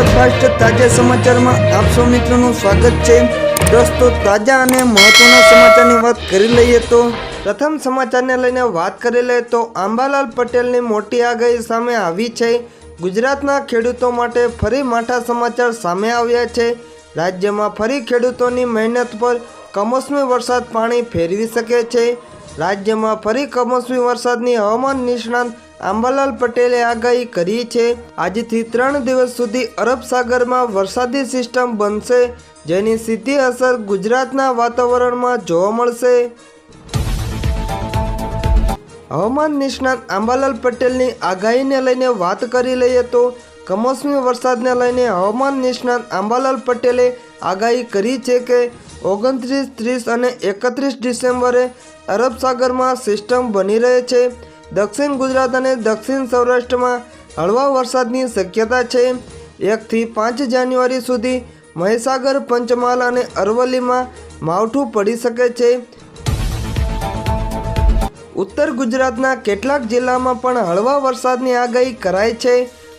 Superfast તાજા સમાચારમાં આપ સૌ મિત્રોનું સ્વાગત છે. દોસ્તો, તાજા અને મહત્વના સમાચારની વાત કરી લઈએ તો પ્રથમ સમાચારને લઈને વાત કરી લઈએ તો આંબાલાલ પટેલની મોટી આગાહી સામે આવી છે. ગુજરાતના ખેડૂતો માટે ફરી માઠા સમાચાર સામે આવ્યા છે. રાજ્યમાં ફરી ખેડૂતોની મહેનત પર કમોસમી વરસાદ પાણી ફેરવી શકે છે. રાજ્યમાં ફરી કમોસમી વરસાદની હવામાન નિષ્ણાંત આંબાલાલ પટેલે આગાહી કરી છે, આજથી ત્રણ દિવસ સુધી અરબ સાગરમાં વરસાદી સિસ્ટમ બનશે, જેની સીધી અસર ગુજરાતના વાતાવરણમાં જોવા મળશે. હવામાન નિષ્ણાત આંબાલાલ પટેલની આગાહીને લઈને વાત કરી લઈએ તો, કમોસમી વરસાદને લઈને હવામાન નિષ્ણાત આંબાલાલ પટેલે આગાહી કરી છે કે, ઓગણત્રીસ, ત્રીસ અને એકત્રીસ ડિસેમ્બરે અરબ સાગરમાં સિસ્ટમ બની રહે છે દક્ષિણ ગુજરાત અને દક્ષિણ સૌરાષ્ટ્રમાં હળવા વરસાદની શક્યતા છે. એકથી પાંચ જાન્યુઆરી સુધી મહીસાગર, પંચમહાલ અને અરવલ્લીમાં માવઠું પડી શકે છે. ઉત્તર ગુજરાતના કેટલાક જિલ્લામાં પણ હળવા વરસાદની આગાહી કરાઈ છે.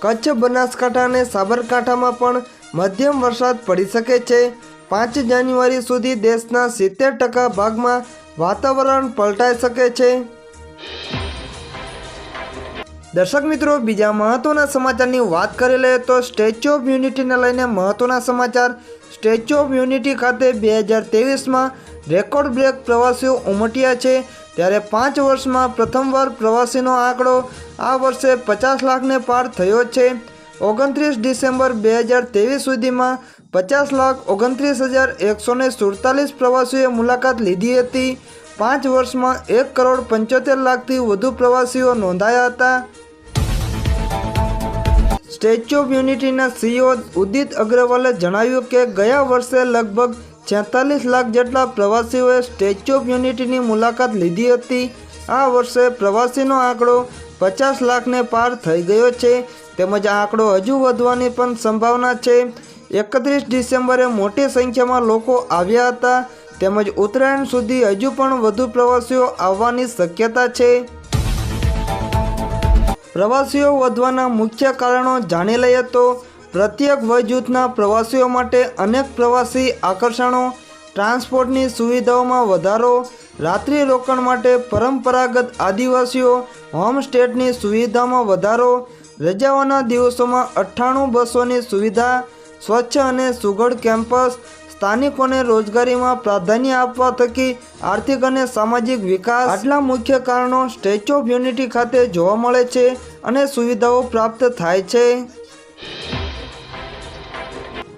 કચ્છ, બનાસકાંઠા અને સાબરકાંઠામાં પણ મધ્યમ વરસાદ પડી શકે છે. પાંચ જાન્યુઆરી સુધી દેશના સિત્તેર ટકા ભાગમાં વાતાવરણ પલટાઈ શકે છે. દર્શક મિત્રો, બીજા મહત્વના સમાચારની વાત કરી લઈએ તો સ્ટેચ્યુ ઓફ યુનિટીને લઈને મહત્વના સમાચાર. સ્ટેચ્યુ ઓફ યુનિટી ખાતે બે હજાર ત્રેવીસમાં રેકોર્ડ બ્રેક પ્રવાસીઓ ઉમટ્યા છે. ત્યારે પાંચ વર્ષમાં પ્રથમવાર પ્રવાસીનો આંકડો આ વર્ષે પચાસ લાખને પાર થયો છે. ઓગણત્રીસ ડિસેમ્બર બે હજાર ત્રેવીસ સુધીમાં પચાસ લાખ ઓગણત્રીસ હજાર એકસો સુડતાલીસ પ્રવાસીઓએ મુલાકાત લીધી હતી. પાંચ વર્ષમાં એક કરોડ પંચોતેર લાખથી વધુ પ્રવાસીઓ નોંધાયા હતા. સ્ટેચ્યુ ઓફ યુનિટીના સીઈઓ ઉદિત અગ્રવાલે જણાવ્યું કે ગયા વર્ષે લગભગ છેતાલીસ લાખ જેટલા પ્રવાસીઓએ સ્ટેચ્યુ ઓફ યુનિટીની મુલાકાત લીધી હતી. આ વર્ષે પ્રવાસીનો આંકડો પચાસ લાખને પાર થઈ ગયો છે. તેમજ આંકડો હજુ વધવાની પણ સંભાવના છે. એકત્રીસ ડિસેમ્બરે મોટી સંખ્યામાં લોકો આવ્યા હતા. તેમજ ઉત્તરાયણ સુધી હજુ પણ વધુ પ્રવાસીઓ આવવાની શક્યતા છે. પ્રવાસીઓ વધવાના મુખ્ય કારણો જાણી લઈએ તો પ્રત્યેક વય જૂથના પ્રવાસીઓ માટે અનેક પ્રવાસી આકર્ષણો, ટ્રાન્સપોર્ટની સુવિધાઓમાં વધારો, રાત્રિ રોકાણ માટે પરંપરાગત આદિવાસીઓ હોમસ્ટેટની સુવિધામાં વધારો, રજાઓના દિવસોમાં અઠ્ઠાણું બસોની સુવિધા, સ્વચ્છ અને સુઘડ કેમ્પસ સ્થાનિકોને રોજગારીમાં પ્રાધાન્ય આપવા થકી આર્થિક અને સામાજિક વિકાસ આટલા મુખ્ય કારણો સ્ટેચ્યુ ઓફ યુનિટી ખાતે જોવા મળે છે અને સુવિધાઓ પ્રાપ્ત થાય છે.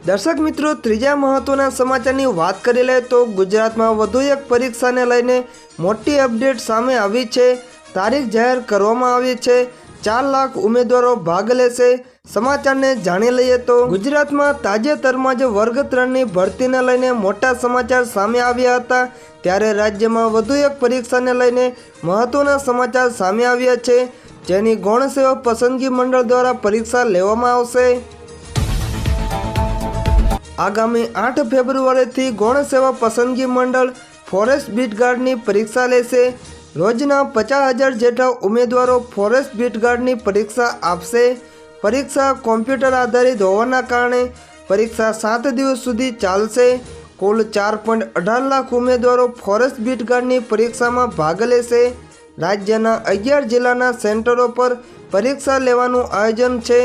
દર્શક મિત્રો, ત્રીજા મહત્વના સમાચારની વાત કરી લે તો ગુજરાતમાં વધુ એક પરીક્ષાને લઈને મોટી અપડેટ સામે આવી છે. તારીખ જાહેર કરવામાં આવી છે. ચાર લાખ ઉમેદવારો ભાગ લેશે. સમાચારને જાણી લઈએ તો ગુજરાતમાં તાજેતરમાં જ વર્ગ ત્રણની ભરતીને લઈને મોટા સમાચાર સામે આવ્યા હતા. ત્યારે રાજ્યમાં વધુ એક પરીક્ષાને લઈને મહત્વના સમાચાર સામે આવ્યા છે, જેની ગૌણ સેવા પસંદગી મંડળ દ્વારા પરીક્ષા લેવામાં આવશે. આગામી આઠ ફેબ્રુઆરીથી ગૌણ સેવા પસંદગી મંડળ ફોરેસ્ટ બીટગાર્ડની પરીક્ષા લેશે. રોજના પચાસ હજાર જેટલા ઉમેદવારો ફોરેસ્ટ બીટગાર્ડની પરીક્ષા આપશે. પરીક્ષા કોમ્પ્યુટર આધારિત હોવાના કારણે પરીક્ષા સાત દિવસ સુધી ચાલશે. કુલ ચાર પોઈન્ટ અઢાર લાખ ઉમેદવારો ફોરેસ્ટ બીટગાર્ડની પરીક્ષામાં ભાગ લેશે. રાજ્યના અગિયાર જિલ્લાના સેન્ટરો પર પરીક્ષા લેવાનું આયોજન છે.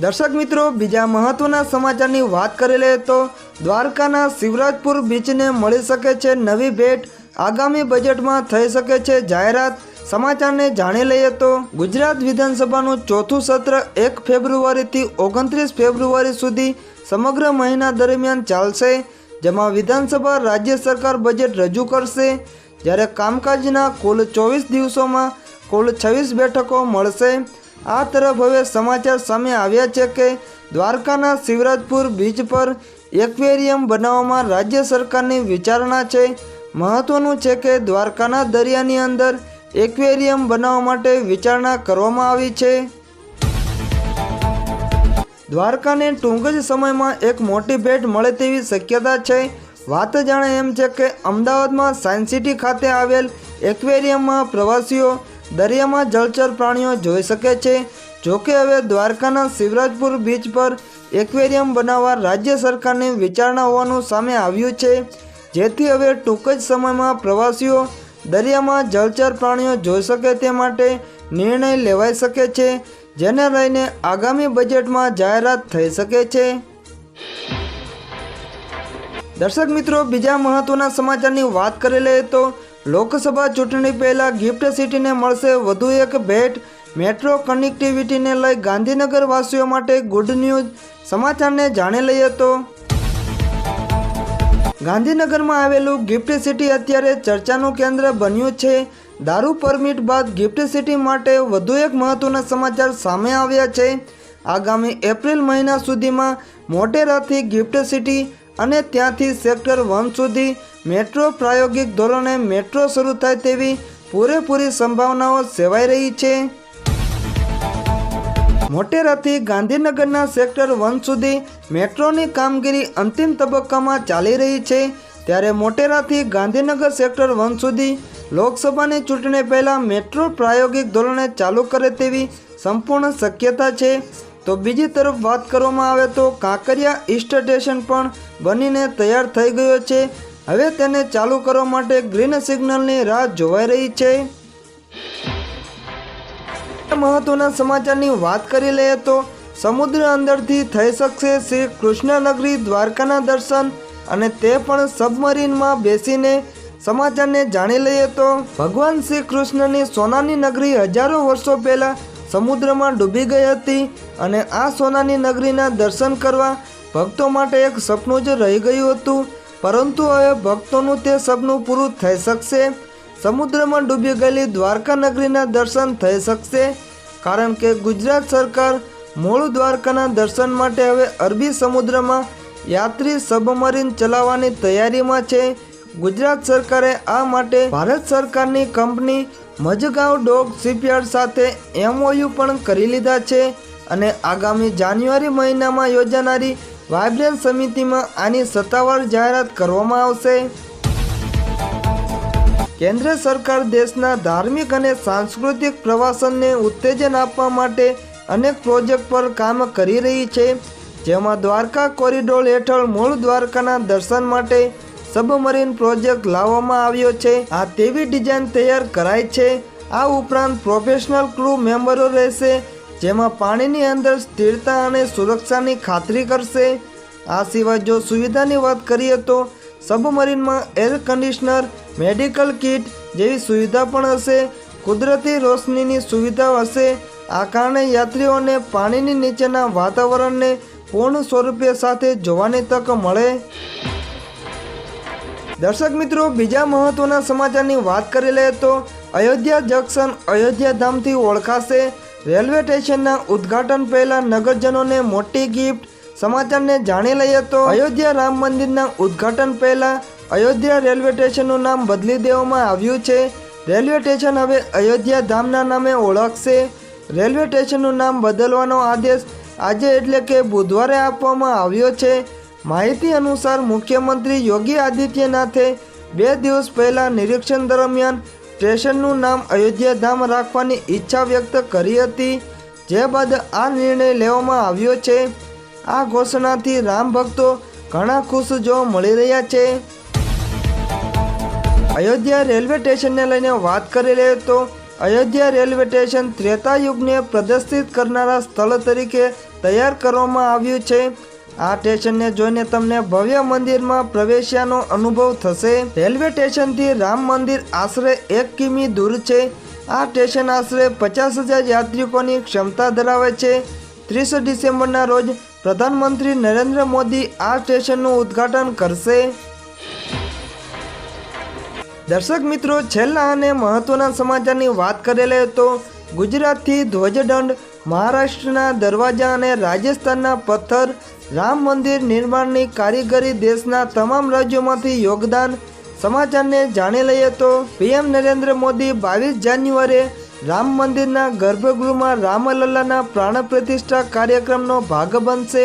દર્શક મિત્રો, બીજા મહત્વના સમાચારની વાત કરી લઈએ તો દ્વારકાના શિવરાજપુર બીચને મળી શકે છે નવી ભેટ. આગામી બજેટમાં થઈ શકે છે જાહેરાત. સમાચારને જાણી લઈએ તો ગુજરાત વિધાનસભાનું ચોથું સત્ર એક ફેબ્રુઆરીથી ઓગણત્રીસ ફેબ્રુઆરી સુધી સમગ્ર મહિના દરમિયાન ચાલશે, જેમાં વિધાનસભા રાજ્ય સરકાર બજેટ રજૂ કરશે. જ્યારે કામકાજના કુલ ચોવીસ દિવસોમાં કુલ છવ્વીસ બેઠકો મળશે. આ તરફ હવે સમાચાર સામે આવ્યા છે કે દ્વારકાના શિવરાજપુર બીચ પર એક્વેરિયમ બનાવવામાં રાજ્ય સરકારની વિચારણા છે. મહત્વનું છે કે દ્વારકાના દરિયાની અંદર એક્વેરિયમ બનાવવા માટે વિચારણા કરવામાં આવી છે. દ્વારકાને ટૂંક જ સમયમાં એક મોટી ભેટ મળે તેવી શક્યતા છે. વાત જાણે એમ છે કે અમદાવાદમાં સાયન્સ સિટી ખાતે આવેલ એક્વેરિયમમાં પ્રવાસીઓ દરિયામાં જળચર પ્રાણીઓ જોઈ શકે છે. જોકે હવે દ્વારકાના શિવરાજપુર બીચ પર એક્વેરિયમ બનાવવા રાજ્ય સરકારની વિચારણા હોવાનું સામે આવ્યું છે. જેથી હવે ટૂંક જ સમયમાં પ્રવાસીઓ દરિયામાં જળચર પ્રાણીઓ જોઈ શકે તે માટે નિર્ણય લેવાઈ શકે છે, જેને લઈને આગામી બજેટમાં જાહેરાત થઈ શકે છે. દર્શક મિત્રો, બીજા મહત્વના સમાચારની વાત કરી લઈએ તો લોકસભા ચૂંટણી પહેલાં ગિફ્ટ સિટીને મળશે વધુ એક ભેટ. મેટ્રો કનેક્ટિવિટીને લઈ ગાંધીનગર વાસીઓ માટે ગુડ ન્યૂઝ. સમાચારને જાણી લઈએ તો ગાંધીનગરમાં આવેલું ગિફ્ટ સિટી અત્યારે ચર્ચાનું કેન્દ્ર બન્યું છે. દારૂ પરમિટ બાદ ગિફ્ટ સિટી માટે વધુ એક મહત્વના સમાચાર સામે આવ્યા છે. આગામી એપ્રિલ મહિના સુધીમાં મોટેરાથી ગિફ્ટ સિટી અને ત્યાંથી સેક્ટર વન સુધી મેટ્રો પ્રાયોગિક ધોરણે મેટ્રો શરૂ થાય તેવી પૂરેપૂરી સંભાવનાઓ સેવાઈ રહી છે. મોટેરાથી ગાંધીનગરના સેક્ટર વન સુધી મેટ્રોની કામગીરી અંતિમ તબક્કામાં ચાલી રહી છે. ત્યારે મોટેરાથી ગાંધીનગર સેક્ટર વન સુધી લોકસભાની ચૂંટણી પહેલાં મેટ્રો પ્રાયોગિક ધોરણે ચાલુ કરે તેવી સંપૂર્ણ શક્યતા છે. તો બીજી તરફ વાત કરવામાં આવે તો કાંકરિયા ઈસ્ટ સ્ટેશન પણ બનીને તૈયાર થઈ ગયો છે. હવે તેને ચાલુ કરવા માટે ગ્રીન સિગ્નલની રાહ જોવાઈ રહી છે. મહત્વના સમાચારની વાત કરી લઈએ તો સમુદ્ર અંદરથી થઈ શકશે શ્રી કૃષ્ણનગરી દ્વારકાના દર્શન અને તે પણ સબમરીનમાં બેસીને સમાચારને જાણી લઈએ તો ભગવાન શ્રી કૃષ્ણની સોનાની નગરી હજારો વર્ષો પહેલાં સમુદ્રમાં ડૂબી ગઈ હતી અને આ સોનાની નગરીના દર્શન કરવા ભક્તો માટે એક સપનું જ રહી ગયું હતું. પરંતુ હવે ભક્તોનું તે સપનું પૂરું થઈ શકશે. સમુદ્રમાં ડૂબી ગયેલી દ્વારકા નગરીના દર્શન થઈ શકશે, કારણ કે ગુજરાત સરકાર મૂળ દ્વારકાના દર્શન માટે હવે અરબી સમુદ્રમાં યાત્રી સબમરીન ચલાવવાની તૈયારીમાં છે. ગુજરાત સરકારે આ માટે ભારત સરકારની કંપની મજગાંવ ડોગ શિપયાર્ડ સાથે એમઓયુ પણ કરી લીધા છે અને આગામી જાન્યુઆરી મહિનામાં યોજાનારી વાઇબ્રન્ટ સમિતિમાં આની સત્તાવાર જાહેરાત કરવામાં આવશે. કેન્દ્ર સરકાર દેશના ધાર્મિક અને સાંસ્કૃતિક પ્રવાસનને ઉત્તેજન આપવા માટે અનેક પ્રોજેક્ટ પર કામ કરી રહી છે. જેમાં દ્વારકા કોરિડોર હેઠળ મૂળ દ્વારકાના દર્શન માટે સબમરીન પ્રોજેક્ટ લાવવામાં આવ્યો છે. આ તેવી ડિઝાઇન તૈયાર કરાઈ છે. આ ઉપરાંત પ્રોફેશનલ ક્રૂ મેમ્બરો રહેશે, જેમાં પાણીની અંદર સ્થિરતા અને સુરક્ષાની ખાતરી કરશે. આ સિવાય જો સુવિધાની વાત કરીએ તો સબમરીનમાં એર કન્ડિશનર, મેડિકલ કિટ જેવી સુવિધા પણ હશે. કુદરતી રોશનીની સુવિધા હશે. આ કારણે યાત્રીઓને પાણીની નીચેના વાતાવરણને પૂર્ણ સ્વરૂપે સાથે જોવાની તક મળે. દર્શક મિત્રો, બીજા મહત્વના સમાચારની વાત કરી લઈએ તો અયોધ્યા જંકશન અયોધ્યા ધામથી ઓળખાશે. રેલવે સ્ટેશનના ઉદ્ઘાટન પહેલાં નગરજનોને મોટી ગિફ્ટ સમાચારને જાણી લઈએ તો અયોધ્યા રામ મંદિરના ઉદ્ઘાટન પહેલા અયોધ્યા રેલવે સ્ટેશનનું નામ બદલી દેવામાં આવ્યું છે. રેલવે સ્ટેશન હવે અયોધ્યા ધામના નામે ઓળખશે. રેલવે સ્ટેશનનું નામ બદલવાનો આદેશ આજે એટલે કે બુધવારે આપવામાં આવ્યો છે. માહિતી અનુસાર મુખ્યમંત્રી યોગી આદિત્યનાથે બે દિવસ પહેલાં નિરીક્ષણ દરમિયાન સ્ટેશનનું નામ અયોધ્યા ધામ રાખવાની ઈચ્છા વ્યક્ત કરી હતી. જે બાદ આ નિર્ણય લેવામાં આવ્યો છે. આ ઘોષણાથી રામ ભક્તો ઘણા ખુશ જોવા મળી રહ્યા છે. અયોધ્યા રેલવે સ્ટેશનને લઈને વાત કરી લઈએ તો અયોધ્યા રેલવે સ્ટેશન ત્રેતા યુગને પ્રદર્શિત કરનારા સ્થળ તરીકે તૈયાર કરવામાં આવ્યું છે. આ સ્ટેશનને જોઈને તમને ભવ્ય મંદિરમાં પ્રવેશ્યાનો અનુભવ થશે. રેલવે સ્ટેશનથી રામ મંદિર આશરે એક કિમી દૂર છે. આ સ્ટેશન આશરે પચાસ હજાર યાત્રિકોની ક્ષમતા ધરાવે છે. ત્રીસ ડિસેમ્બરના રોજ પ્રધાનમંત્રી નરેન્દ્ર મોદી આ સ્ટેશનનું ઉદ્ઘાટન કરશે. દર્શક મિત્રો, છેલ્લા અને મહત્વના સમાચારની વાત કરેલે તો ગુજરાતથી ધ્વજદંડ, મહારાષ્ટ્રના દરવાજા અને રાજસ્થાનના પથ્થર, રામ મંદિર નિર્માણની કારીગરી દેશના તમામ રાજ્યોમાંથી યોગદાન. સમાચારને જાણી લઈએ તો પીએમ નરેન્દ્ર મોદી બાવીસ જાન્યુઆરીએ રામ મંદિરના ગર્ભગૃહમાં રામલલ્લાના પ્રાણ પ્રતિષ્ઠા કાર્યક્રમનો ભાગ બનશે.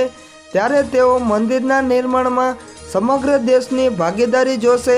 ત્યારે તેઓ મંદિરના નિર્માણમાં સમગ્ર દેશની ભાગીદારી જોશે.